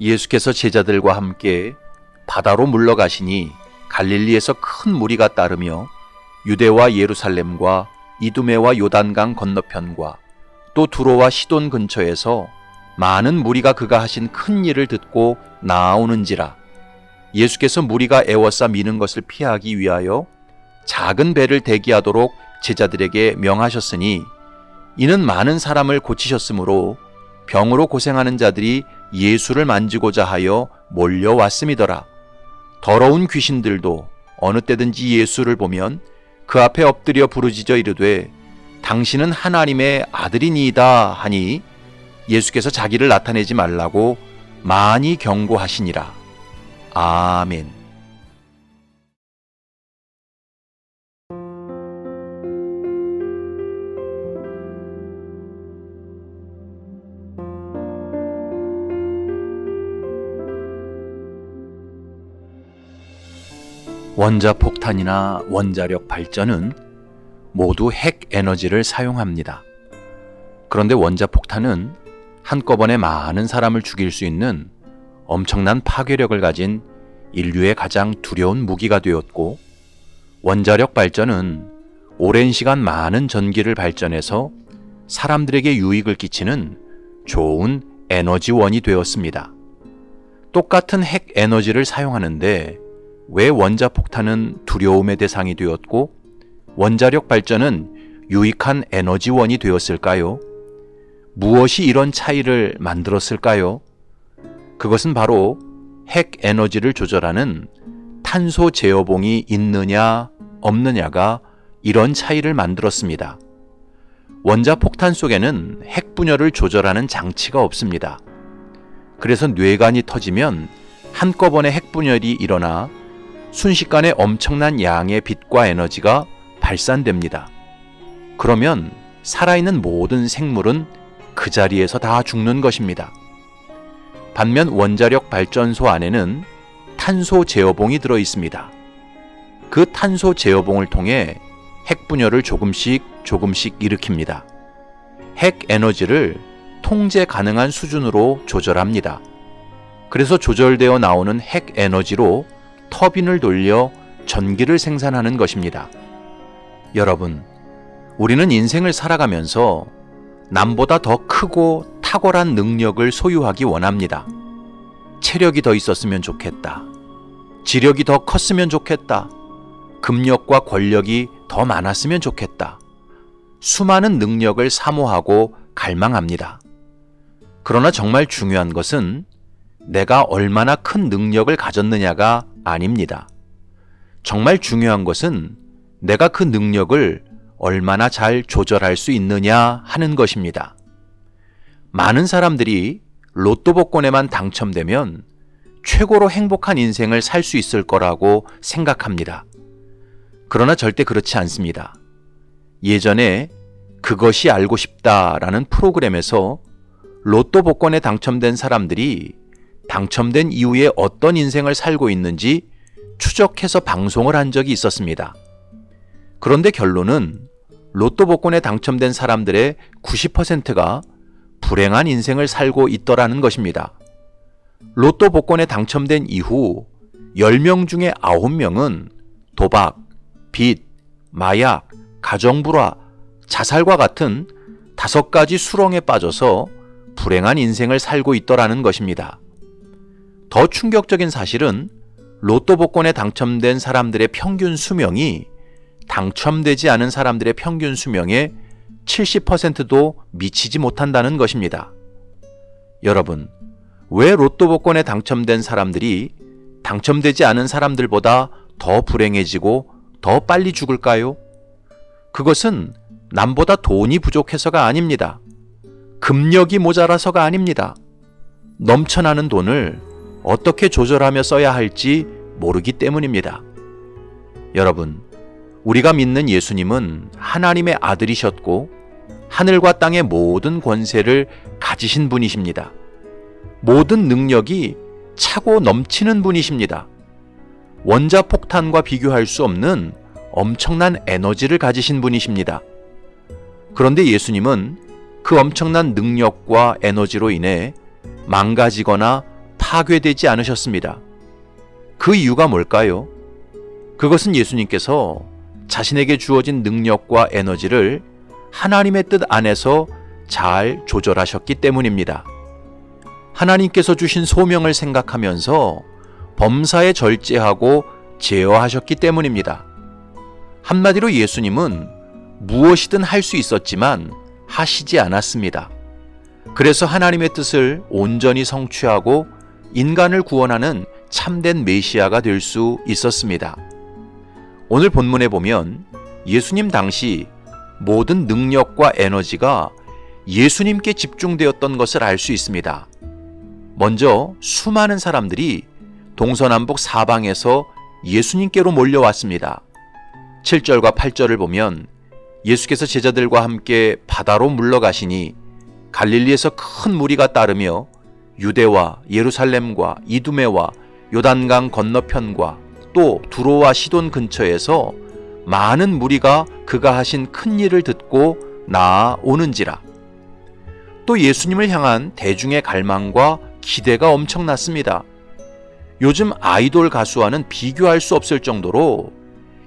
예수께서 제자들과 함께 바다로 물러가시니 갈릴리에서 큰 무리가 따르며 유대와 예루살렘과 이두메와 요단강 건너편과 또 두로와 시돈 근처에서 많은 무리가 그가 하신 큰 일을 듣고 나아오는지라. 예수께서 무리가 애워싸 미는 것을 피하기 위하여 작은 배를 대기하도록 제자들에게 명하셨으니 이는 많은 사람을 고치셨으므로 병으로 고생하는 자들이 예수를 만지고자 하여 몰려왔음이더라. 더러운 귀신들도 어느 때든지 예수를 보면 그 앞에 엎드려 부르짖어 이르되 당신은 하나님의 아들이니이다 하니 예수께서 자기를 나타내지 말라고 많이 경고하시니라. 아멘. 원자 폭탄이나 원자력 발전은 모두 핵 에너지를 사용합니다. 그런데 원자 폭탄은 한꺼번에 많은 사람을 죽일 수 있는 엄청난 파괴력을 가진 인류의 가장 두려운 무기가 되었고, 원자력 발전은 오랜 시간 많은 전기를 발전해서 사람들에게 유익을 끼치는 좋은 에너지원이 되었습니다. 똑같은 핵 에너지를 사용하는데 왜 원자 폭탄은 두려움의 대상이 되었고 원자력 발전은 유익한 에너지원이 되었을까요? 무엇이 이런 차이를 만들었을까요? 그것은 바로 핵 에너지를 조절하는 탄소 제어봉이 있느냐 없느냐가 이런 차이를 만들었습니다. 원자 폭탄 속에는 핵 분열을 조절하는 장치가 없습니다. 그래서 뇌관이 터지면 한꺼번에 핵 분열이 일어나 순식간에 엄청난 양의 빛과 에너지가 발산됩니다. 그러면 살아있는 모든 생물은 그 자리에서 다 죽는 것입니다. 반면 원자력 발전소 안에는 탄소 제어봉이 들어 있습니다. 그 탄소 제어봉을 통해 핵 분열을 조금씩 조금씩 일으킵니다. 핵 에너지를 통제 가능한 수준으로 조절합니다. 그래서 조절되어 나오는 핵 에너지로 터빈을 돌려 전기를 생산하는 것입니다. 여러분, 우리는 인생을 살아가면서 남보다 더 크고 탁월한 능력을 소유하기 원합니다. 체력이 더 있었으면 좋겠다. 지력이 더 컸으면 좋겠다. 금력과 권력이 더 많았으면 좋겠다. 수많은 능력을 사모하고 갈망합니다. 그러나 정말 중요한 것은 내가 얼마나 큰 능력을 가졌느냐가 아닙니다. 정말 중요한 것은 내가 그 능력을 얼마나 잘 조절할 수 있느냐 하는 것입니다. 많은 사람들이 로또 복권에만 당첨되면 최고로 행복한 인생을 살 수 있을 거라고 생각합니다. 그러나 절대 그렇지 않습니다. 예전에 그것이 알고 싶다라는 프로그램에서 로또 복권에 당첨된 사람들이 당첨된 이후에 어떤 인생을 살고 있는지 추적해서 방송을 한 적이 있었습니다. 그런데 결론은 로또 복권에 당첨된 사람들의 90%가 불행한 인생을 살고 있더라는 것입니다. 로또 복권에 당첨된 이후 10명 중에 9명은 도박, 빚, 마약, 가정불화, 자살과 같은 다섯 가지 수렁에 빠져서 불행한 인생을 살고 있더라는 것입니다. 더 충격적인 사실은 로또 복권에 당첨된 사람들의 평균 수명이 당첨되지 않은 사람들의 평균 수명의 70%도 미치지 못한다는 것입니다. 여러분, 왜 로또 복권에 당첨된 사람들이 당첨되지 않은 사람들보다 더 불행해지고 더 빨리 죽을까요? 그것은 남보다 돈이 부족해서가 아닙니다. 금력이 모자라서가 아닙니다. 넘쳐나는 돈을 어떻게 조절하며 써야 할지 모르기 때문입니다. 여러분, 우리가 믿는 예수님은 하나님의 아들이셨고 하늘과 땅의 모든 권세를 가지신 분이십니다. 모든 능력이 차고 넘치는 분이십니다. 원자 폭탄과 비교할 수 없는 엄청난 에너지를 가지신 분이십니다. 그런데 예수님은 그 엄청난 능력과 에너지로 인해 망가지거나 파괴되지 않으셨습니다. 그 이유가 뭘까요? 그것은 예수님께서 자신에게 주어진 능력과 에너지를 하나님의 뜻 안에서 잘 조절하셨기 때문입니다. 하나님께서 주신 소명을 생각하면서 범사에 절제하고 제어하셨기 때문입니다. 한마디로 예수님은 무엇이든 할 수 있었지만 하시지 않았습니다. 그래서 하나님의 뜻을 온전히 성취하고 인간을 구원하는 참된 메시아가 될 수 있었습니다. 오늘 본문에 보면 예수님 당시 모든 능력과 에너지가 예수님께 집중되었던 것을 알 수 있습니다. 먼저 수많은 사람들이 동서남북 사방에서 예수님께로 몰려왔습니다. 7절과 8절을 보면 예수께서 제자들과 함께 바다로 물러가시니 갈릴리에서 큰 무리가 따르며 유대와 예루살렘과 이두메와 요단강 건너편과 또 두로와 시돈 근처에서 많은 무리가 그가 하신 큰 일을 듣고 나아오는지라. 또 예수님을 향한 대중의 갈망과 기대가 엄청났습니다. 요즘 아이돌 가수와는 비교할 수 없을 정도로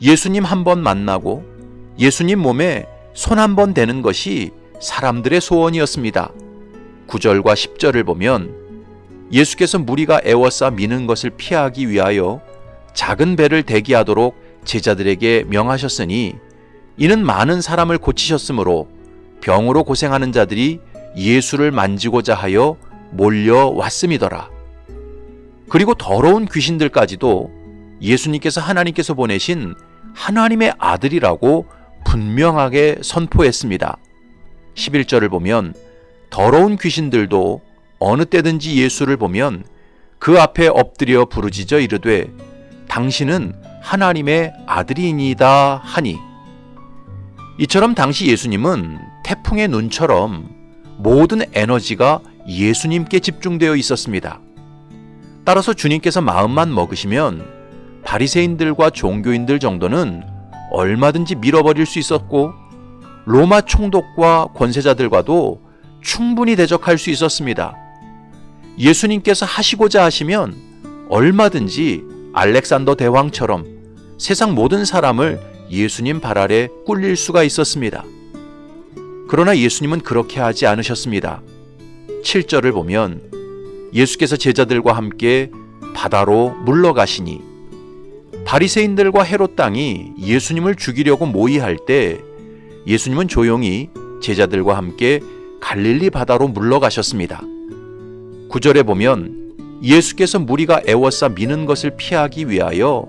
예수님 한 번 만나고 예수님 몸에 손 한 번 대는 것이 사람들의 소원이었습니다. 9절과 10절을 보면 예수께서 무리가 애워싸 미는 것을 피하기 위하여 작은 배를 대기하도록 제자들에게 명하셨으니 이는 많은 사람을 고치셨으므로 병으로 고생하는 자들이 예수를 만지고자 하여 몰려왔음이더라. 그리고 더러운 귀신들까지도 예수님께서 하나님께서 보내신 하나님의 아들이라고 분명하게 선포했습니다. 11절을 보면 더러운 귀신들도 어느 때든지 예수를 보면 그 앞에 엎드려 부르짖어 이르되 당신은 하나님의 아들이니다 하니 이처럼 당시 예수님은 태풍의 눈처럼 모든 에너지가 예수님께 집중되어 있었습니다. 따라서 주님께서 마음만 먹으시면 바리새인들과 종교인들 정도는 얼마든지 밀어버릴 수 있었고 로마 총독과 권세자들과도 충분히 대적할 수 있었습니다. 예수님께서 하시고자 하시면 얼마든지 알렉산더 대왕처럼 세상 모든 사람을 예수님 발 아래 꿀릴 수가 있었습니다. 그러나 예수님은 그렇게 하지 않으셨습니다. 7절을 보면 예수께서 제자들과 함께 바다로 물러가시니 바리새인들과 헤롯 땅이 예수님을 죽이려고 모의할 때 예수님은 조용히 제자들과 함께 갈릴리 바다로 물러가셨습니다. 9절에 보면 예수께서 무리가 애워싸 미는 것을 피하기 위하여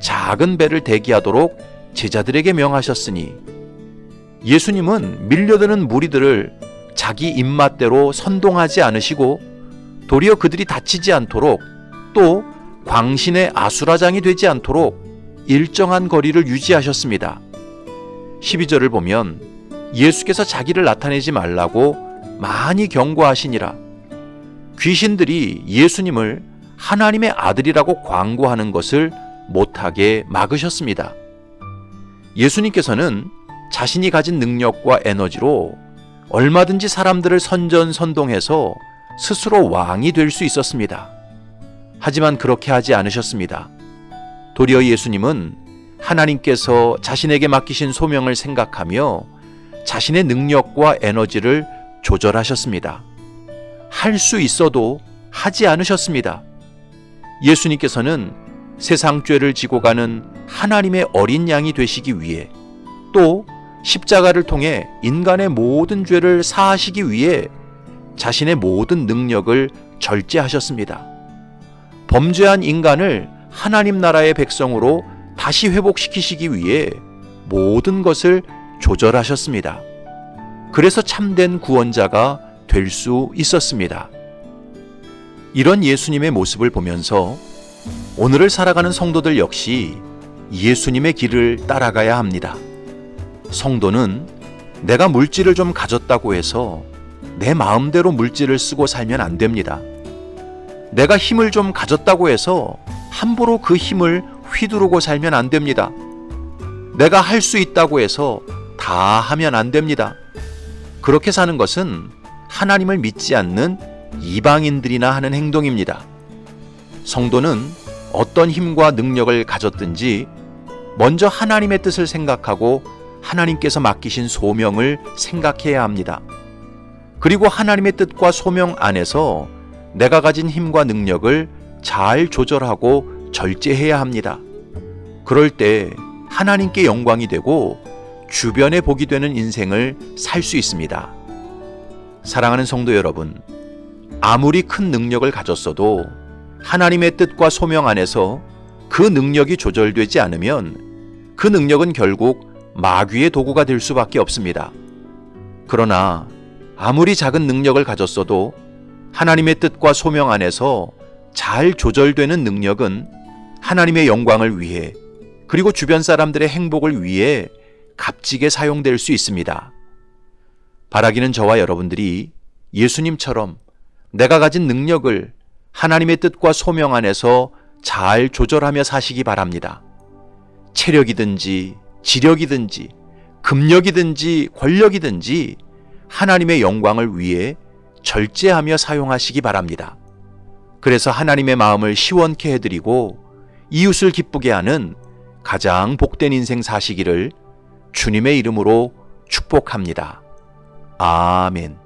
작은 배를 대기하도록 제자들에게 명하셨으니 예수님은 밀려드는 무리들을 자기 입맛대로 선동하지 않으시고 도리어 그들이 다치지 않도록 또 광신의 아수라장이 되지 않도록 일정한 거리를 유지하셨습니다. 12절을 보면 예수께서 자기를 나타내지 말라고 많이 경고하시니라. 귀신들이 예수님을 하나님의 아들이라고 광고하는 것을 못하게 막으셨습니다. 예수님께서는 자신이 가진 능력과 에너지로 얼마든지 사람들을 선전선동해서 스스로 왕이 될 수 있었습니다. 하지만 그렇게 하지 않으셨습니다. 도리어 예수님은 하나님께서 자신에게 맡기신 소명을 생각하며 자신의 능력과 에너지를 조절하셨습니다. 할 수 있어도 하지 않으셨습니다. 예수님께서는 세상 죄를 지고 가는 하나님의 어린 양이 되시기 위해 또 십자가를 통해 인간의 모든 죄를 사하시기 위해 자신의 모든 능력을 절제하셨습니다. 범죄한 인간을 하나님 나라의 백성으로 다시 회복시키시기 위해 모든 것을 조절하셨습니다. 그래서 참된 구원자가 될 수 있었습니다. 이런 예수님의 모습을 보면서 오늘을 살아가는 성도들 역시 예수님의 길을 따라가야 합니다. 성도는 내가 물질을 좀 가졌다고 해서 내 마음대로 물질을 쓰고 살면 안 됩니다. 내가 힘을 좀 가졌다고 해서 함부로 그 힘을 휘두르고 살면 안 됩니다. 내가 할 수 있다고 해서 다 하면 안 됩니다. 그렇게 사는 것은 하나님을 믿지 않는 이방인들이나 하는 행동입니다. 성도는 어떤 힘과 능력을 가졌든지 먼저 하나님의 뜻을 생각하고 하나님께서 맡기신 소명을 생각해야 합니다. 그리고 하나님의 뜻과 소명 안에서 내가 가진 힘과 능력을 잘 조절하고 절제해야 합니다. 그럴 때 하나님께 영광이 되고 주변에 복이 되는 인생을 살 수 있습니다. 사랑하는 성도 여러분, 아무리 큰 능력을 가졌어도 하나님의 뜻과 소명 안에서 그 능력이 조절되지 않으면 그 능력은 결국 마귀의 도구가 될 수밖에 없습니다. 그러나 아무리 작은 능력을 가졌어도 하나님의 뜻과 소명 안에서 잘 조절되는 능력은 하나님의 영광을 위해 그리고 주변 사람들의 행복을 위해 값지게 사용될 수 있습니다. 바라기는 저와 여러분들이 예수님처럼 내가 가진 능력을 하나님의 뜻과 소명 안에서 잘 조절하며 사시기 바랍니다. 체력이든지 지력이든지 금력이든지 권력이든지 하나님의 영광을 위해 절제하며 사용하시기 바랍니다. 그래서 하나님의 마음을 시원케 해드리고 이웃을 기쁘게 하는 가장 복된 인생 사시기를 주님의 이름으로 축복합니다. 아멘.